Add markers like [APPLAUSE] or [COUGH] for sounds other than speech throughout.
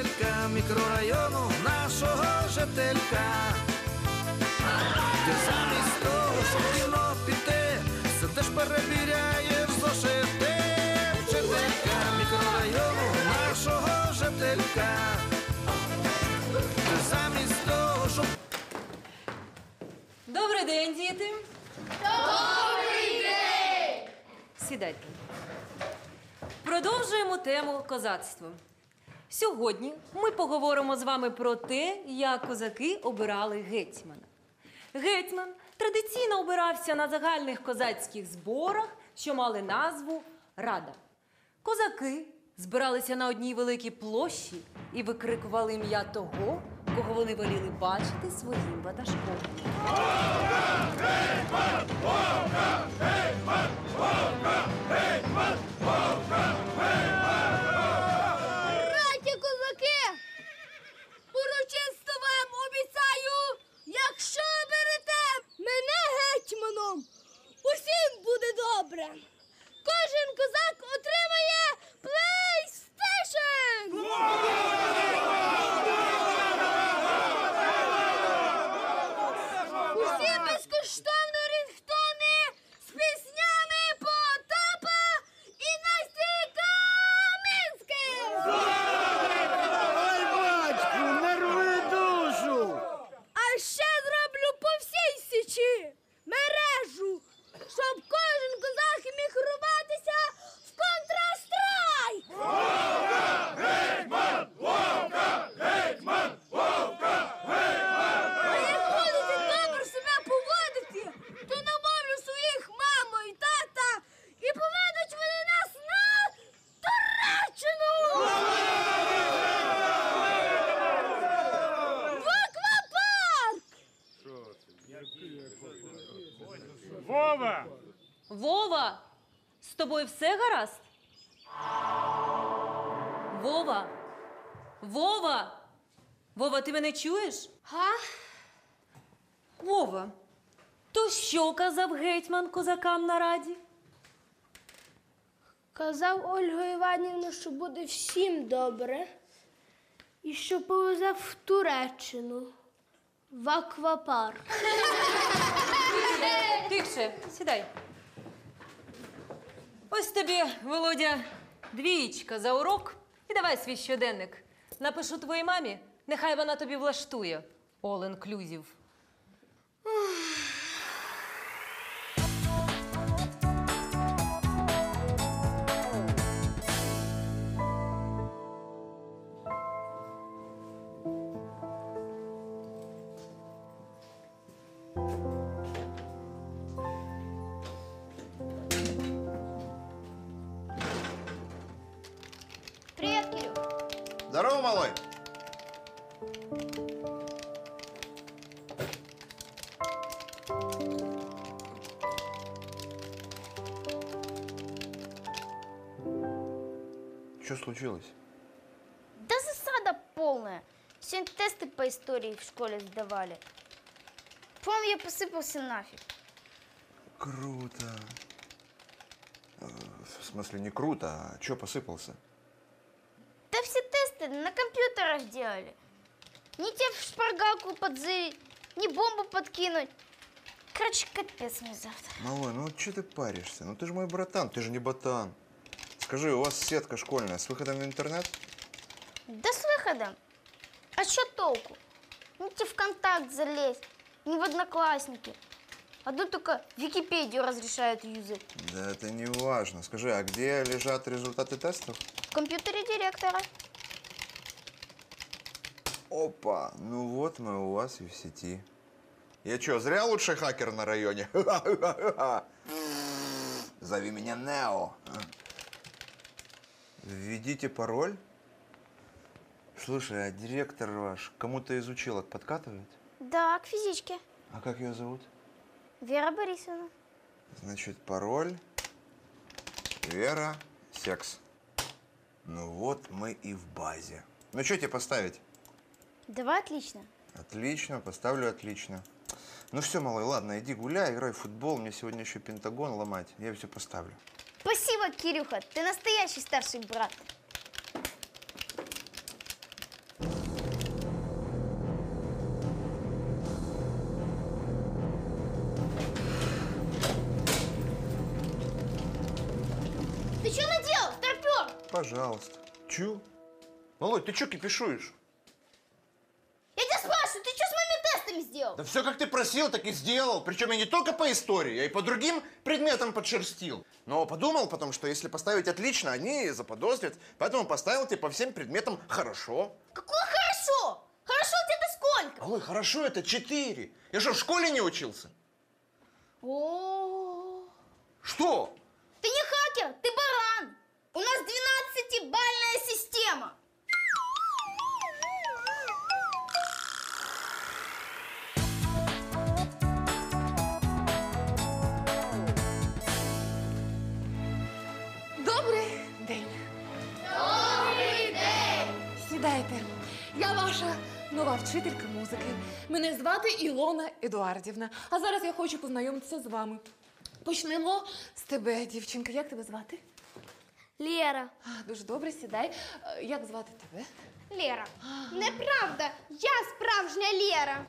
жителька мікрорайону нашого жителька. Ти замість того, щоб в кіно піти, сидиш перевіряєш зошити. Вчителька мікрорайону нашого жителька. Ти замість того, щоб Добрий день, діти. Добрий день! Сідайте. Продовжуємо тему козацтва. Сьогодні ми поговоримо з вами про те, як козаки обирали гетьмана. Гетьман традиційно обирався на загальних козацьких зборах, що мали назву Рада. Козаки збиралися на одній великій площі і викрикували ім'я того, кого вони воліли бачити своїм ватажком. Браті козаки! Урочисто вам обіцяю, якщо берете мене гетьманом, усім буде добре. Кожен козак отримає PlayStation! Усі безкоштовно рінгтони з піснями Потапа і Насті Камінських! Ой, батьку, нерви душу! А ще зроблю по всій січі мережу, щоб кожен козак міг рубатися в контрастрай. А як будете добре себе поводити, то намовлю своїх маму і тата і поведуть вони нас на Туреччину! В аквапарк! Вова! Вова, з тобою все гаразд? Вова. Вова. Вова, ти мене чуєш? Га? Вова. То що казав гетьман козакам на раді? Казав Ольга Іванівна, що буде всім добре. І що повезе в Туреччину, в аквапарк. [LAUGHS] Тихше, сідай. Ось тобі, Володя, двічка за урок. І давай свій щоденник. Напишу твоїй мамі, нехай вона тобі влаштує. All inclusive. Здорово, малой. Что случилось? Да засада полная. Сегодня тесты по истории в школе сдавали. Помню, я посыпался нафиг. Круто. Э, В смысле, не круто, а что посыпался? Тесты на компьютерах делали. Не те в шпаргалку подзырить, не бомбу подкинуть. Короче, капец мне завтра. Малой, ну что ты паришься? Ну ты же мой братан, ты же не ботан. Скажи, у вас сетка школьная с выходом в интернет? Да с выходом. А что толку? Не тебе в контакт залезть, не в одноклассники. А тут только Википедию разрешают юзать. Да это не важно. Скажи, а где лежат результаты тестов? В компьютере директора. Опа, ну вот мы у вас и в сети. Я что, зря лучший хакер на районе? [LAUGHS] Зови меня Нео. Введите пароль. Слушай, а директор ваш кому-то из училок подкатывает? Да, к физичке. А как ее зовут? Вера Борисовна. Значит, пароль Вера Секс. Ну вот мы и в базе. Ну что тебе поставить? Два отлично. Отлично, поставлю отлично. Ну все, малой, ладно, иди гуляй, играй в футбол. Мне сегодня еще Пентагон ломать. Я все поставлю. Спасибо, Кирюха. Ты настоящий старший брат. Ты что наделал, старпер? Пожалуйста. Чу? Малой, ты что кипишуешь? Сделал? Да все, как ты просил, так и сделал. Причем я не только по истории, я и по другим предметам подшерстил. Но подумал потом, что если поставить отлично, они заподозрят. Поэтому поставил тебе по всем предметам хорошо. Какое хорошо! Хорошо тебя-то сколько? Ой, хорошо, это четыре. Я что, в школе не учился? О, Что? ты не хакер, ты баран. У нас 12-бальная система. Я ваша нова вчителька музики. Мене звати Ілона Едуардівна. А зараз я хочу познайомитися з вами. Почнемо з тебе, дівчинка. Як тебе звати? Лєра. А, дуже добре, сідай. Е, Як звати тебе? Лєра. Неправда, я справжня Лера.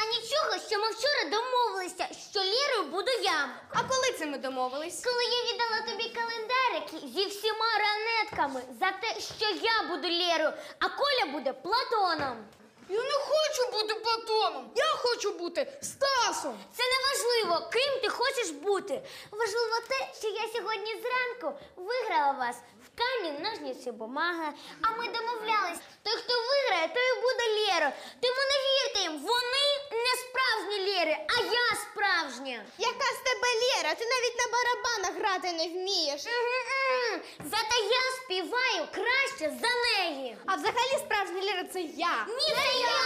А нічого, що ми вчора домовилися, що Лєрою буду я. А коли це ми домовились? Коли я віддала тобі календарики зі всіма ранетками за те, що я буду Лєрою, а Коля буде Платоном. Я не хочу бути Платоном. Я хочу бути Стасом. Це не важливо, ким ти хочеш бути. Важливо те, що я сьогодні зранку виграла вас камінь, ножниці, бумага. А ми домовлялись, той, хто виграє, той буде Лєрою. Тому не вірте їм, вони не справжні Лєри, а я справжня. Яка з тебе Лера? Ти навіть на барабанах грати не вмієш. М-м-м. Зате я співаю краще за неї. А взагалі справжня Лера це я. Ні, це я!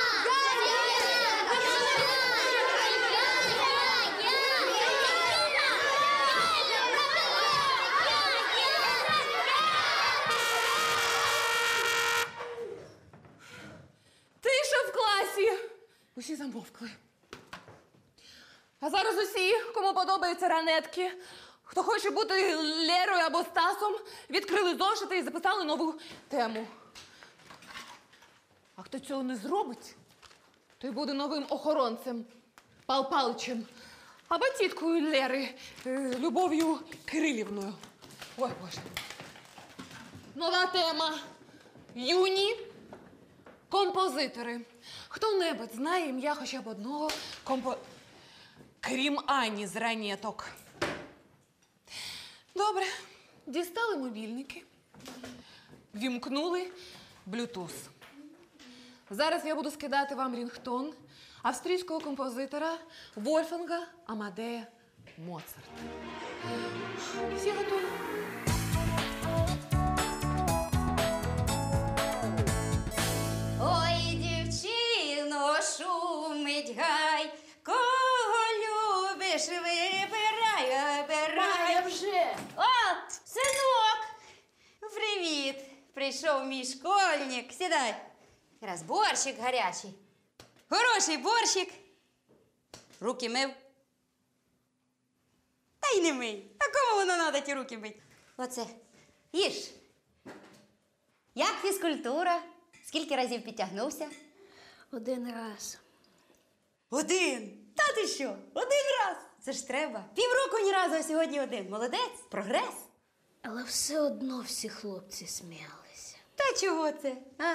Тиша замовкли. А зараз усі, кому подобаються ранетки, хто хоче бути Лерою або Стасом, відкрили зошити і записали нову тему. А хто цього не зробить, той буде новим охоронцем Пал Паличем або тіткою Лери е, Любов'ю Кирилівною. Ой, Боже. Нова тема. Юні Композитори. Хто-небудь знає ім'я хоча б одного компо... Крім Ані з ранеток. Добре. Дістали мобільники. Вімкнули Bluetooth. Зараз я буду скидати вам рінгтон австрійського композитора Вольфанга Амадея Моцарта. Всі готові? Привіт! Прийшов мій школьник. Сідай. Раз борщик гарячий. Хороший борщик. Руки мив. Та й не мий. А кому воно треба ті руки мить? Оце. Їж. Як фізкультура? Скільки разів підтягнувся? Один раз. Один. Та ти що? Один раз. Це ж треба. Півроку ні разу, а сьогодні один. Молодець, прогрес. Але все одно всі хлопці сміялися. Та чого це? А?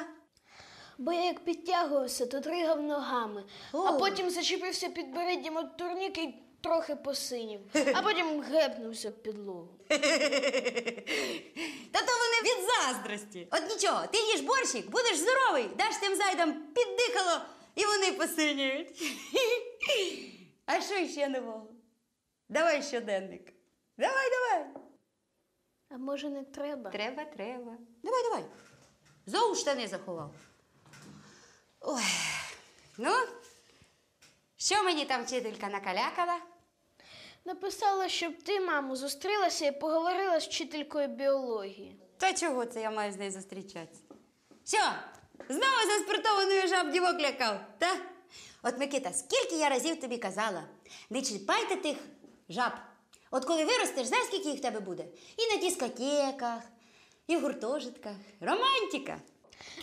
Бо я як підтягувався, то тригав ногами, а О. потім зачепився під береддям от турнік і трохи посинів, а потім гепнувся в підлогу. [LAUGHS] Та то вони від заздрості. От нічого, ти їж борщик, будеш здоровий, даш тим зайдам піддихало, і вони посиніють. [LAUGHS] А що ще нового? Давай щоденник. Давай, давай. А може не треба? Треба, треба. Давай, давай. Знову штани заховав. Ой. Ну, що мені там вчителька накалякала? Написала, щоб ти, мамо, зустрілася і поговорила з вчителькою біології. Та чого це я маю з нею зустрічатися? Що? Знову за спиртованою жаб дівок лякав, та? От, Микита, скільки я разів тобі казала, не чіпайте тих жаб. От коли виростеш, знаєш, скільки їх в тебе буде? І на дискотеках, і в гуртожитках. Романтика.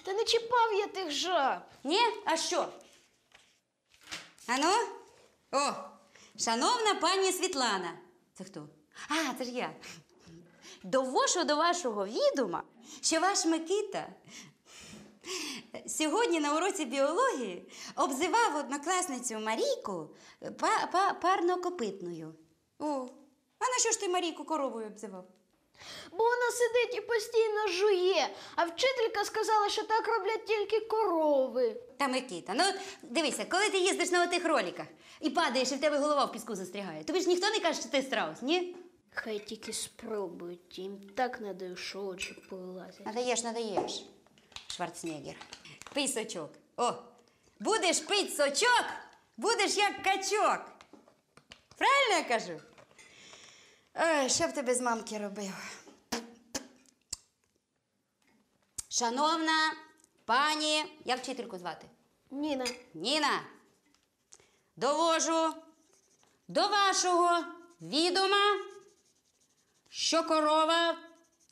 Та не чіпав я тих жаб. Ні? А що? Ану? О, шановна пані Світлана. Це хто? А, це ж я. Довошу до вашого відома, що ваш Микита сьогодні на уроці біології обзивав однокласницю Марійку па- па- парнокопитною. О, а на що ж ти Марійку коровою обзивав? Бо вона сидить і постійно жує, а вчителька сказала, що так роблять тільки корови. Та Микита, ну дивися, коли ти їздиш на отих роліках і падаєш, і в тебе голова в піску застрягає, тобі ж ніхто не каже, що ти страус, ні? Хай тільки спробують, їм так не даю, що очі повилазять. Надаєш, надаєш. Шварценеггер. Пий сочок. О, будеш пить сочок, будеш як качок. Правильно я кажу? Ой, що б ти без мамки робив? Шановна пані, як вчительку звати? Ніна, Ніна, довожу до вашого відома, що корова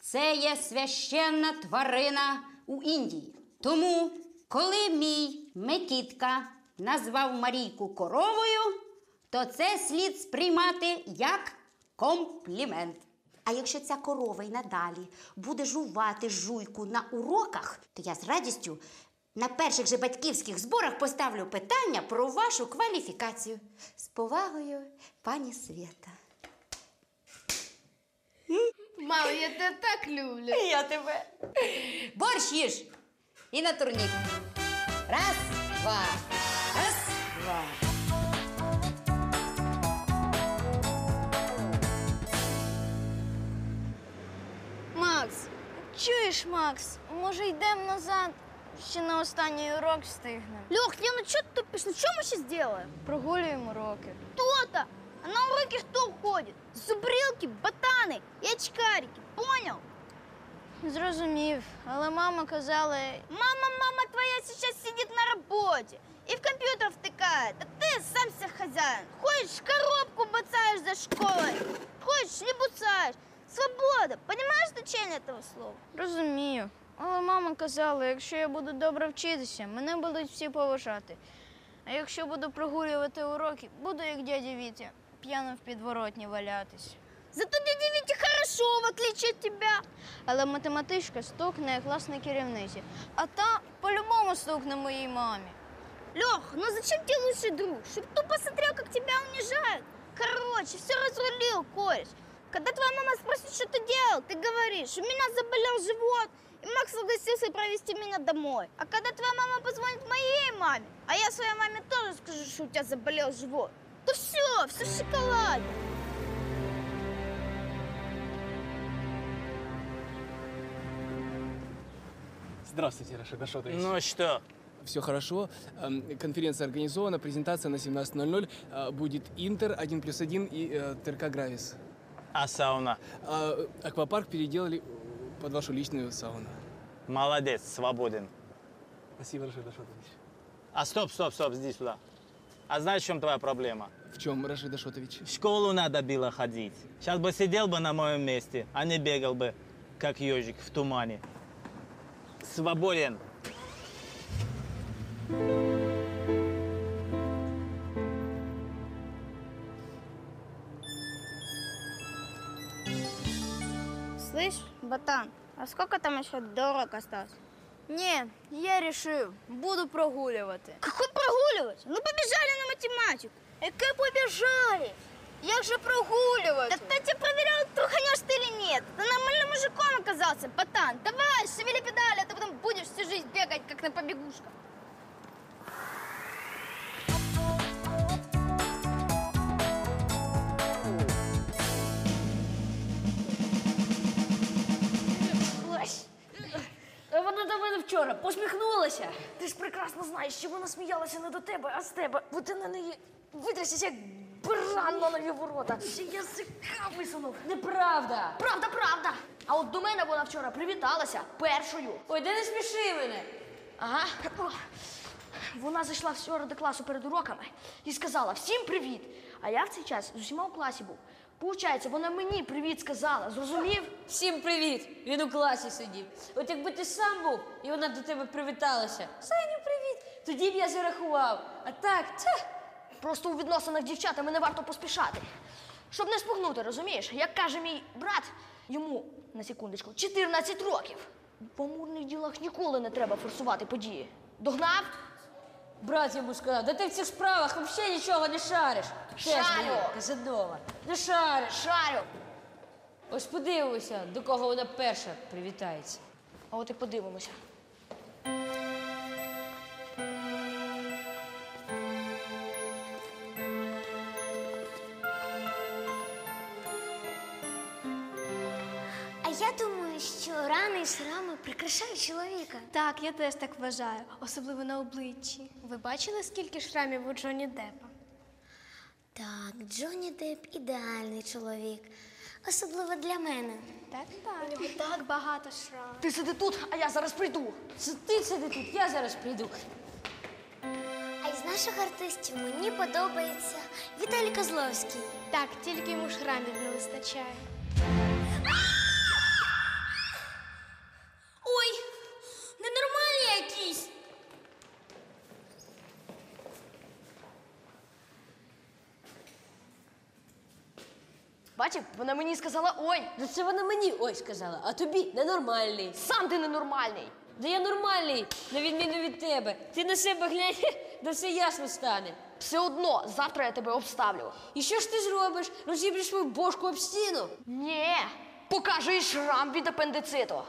це є священна тварина у Індії. Тому, коли мій Микітка назвав Марійку коровою, то це слід сприймати як комплімент. А якщо ця корова й надалі буде жувати жуйку на уроках, то я з радістю на перших же батьківських зборах поставлю питання про вашу кваліфікацію. З повагою, пані Свята. мама, я тебе так люблю. Я тебе. Борщ їж. І на турнік. Раз, два. Раз, два. чуєш, Макс, може йдемо назад? Ще на останній урок встигнемо. Лех, Лена, что ты тупишь? Ну что мы сейчас делаем? Прогулюємо уроки. Кто-то. А на уроке кто ходит? Зубрилки, ботаны и очкарики. Понял? Зрозумів, але мама казала, Мама, мама твоя сейчас сидит на работе и в компьютер втыкает, а ты сам себе хозяин. Ходишь, коробку бацаешь за школой, ходишь, не буцаешь. Свобода. Понимаешь значение этого слова? розумію. Але мама казала, якщо я буду добре вчитися, мене будуть всі поважати. А якщо буду прогулювати уроки, буду як дядя Вітя, п'яно в підворотні валятись. Зато дядя Витя хорошо, в отличие от тебя. Але математичка стукне класній керівниці, а та по-любому стукне моїй мамі. Лех, ну зачем тебе лучший друг? Чтоб тупо смотрел, как тебя унижают. Короче, все разрулил, кореш. Когда твоя мама спросит, что ты делал, ты говоришь, у меня заболел живот, и Макс согласился провести меня домой. А когда твоя мама позвонит моей маме, а я своей маме тоже скажу, что у тебя заболел живот, то все, все в шоколаде. Здравствуйте, Рашид Ашотович. Ну что? Все хорошо. Эм, Конференция организована, презентация на 17.00. Э, Будет Интер, 1 плюс 1 и э, ТРК Гравис. А сауна? А, э, аквапарк переделали под вашу личную сауну. Молодец, свободен. Спасибо, Рашид Ашотович. А стоп, стоп, стоп, иди сюда. А знаешь, в чем твоя проблема? В чем, Рашид Ашотович? В школу надо было ходить. Сейчас бы сидел бы на моем месте, а не бегал бы, как ежик в тумане. Свободен. Слышь, ботан, а сколько там еще дорог осталось? Ні, я рішив, буду прогулювати. Какой прогуливать? Ну побежали на математику. Яке побіжали? Як же прогулювати? Да кто тебя проверял, труханешь ты или нет? Ты нормальным мужиком оказался, ботан. Давай, шевели педали, а ты потом будешь всю жизнь бегать, как на побегушках. Вона до мене вчора посміхнулася. Ти ж прекрасно знаєш, що вона сміялася не до тебе, а з тебе, бо ти на неї витрясся як баран на нові ворота. Ще язика висунув. Неправда. Правда, правда. А от до мене вона вчора привіталася першою. Ой, де не сміши мене. Ага. Вона зайшла вчора до класу перед уроками і сказала всім привіт. А я в цей час з усіма у класі був. Получається, вона мені привіт сказала. Зрозумів? Всім привіт! Він у класі сидів. От якби ти сам був, і вона до тебе привіталася. Саню, привіт! Тоді б я зарахував. А так, це. Просто у відносинах з дівчатами не варто поспішати. Щоб не спугнути, розумієш? Як каже мій брат, йому на секундочку 14 років. В амурних ділах ніколи не треба форсувати події. Догнав? Брат йому сказав, да ти в цих справах взагалі нічого не шариш. Теж Шарю. мені, Казанова. Не шариш. Шарю. Ось подивимося, до кого вона перша привітається. А от і подивимося. А я думаю, що рани і шрами прикрашають чоловіка. Так, я теж так вважаю, особливо на обличчі. Ви бачили, скільки шрамів у Джоні Деппа? Так, Джонні Депп ідеальний чоловік. Особливо для мене. Так, так. У нього так багато шрамів. Ти сиди тут, а я зараз прийду. Це ти сиди тут, я зараз прийду. А із наших артистів мені подобається Віталій Козловський. Так, тільки йому шрамів не вистачає. Бачив, вона мені сказала ой, Ну це вона мені ой сказала, а тобі ненормальний. сам ти ненормальний. Да я нормальний, на відміну від тебе. Ти на себе глянь, [LAUGHS] да все ясно стане. Все одно завтра я тебе обставлю. І що ж ти зробиш? Розіб'єш свою бошку об стіну? Ні, і шрам від апендициту.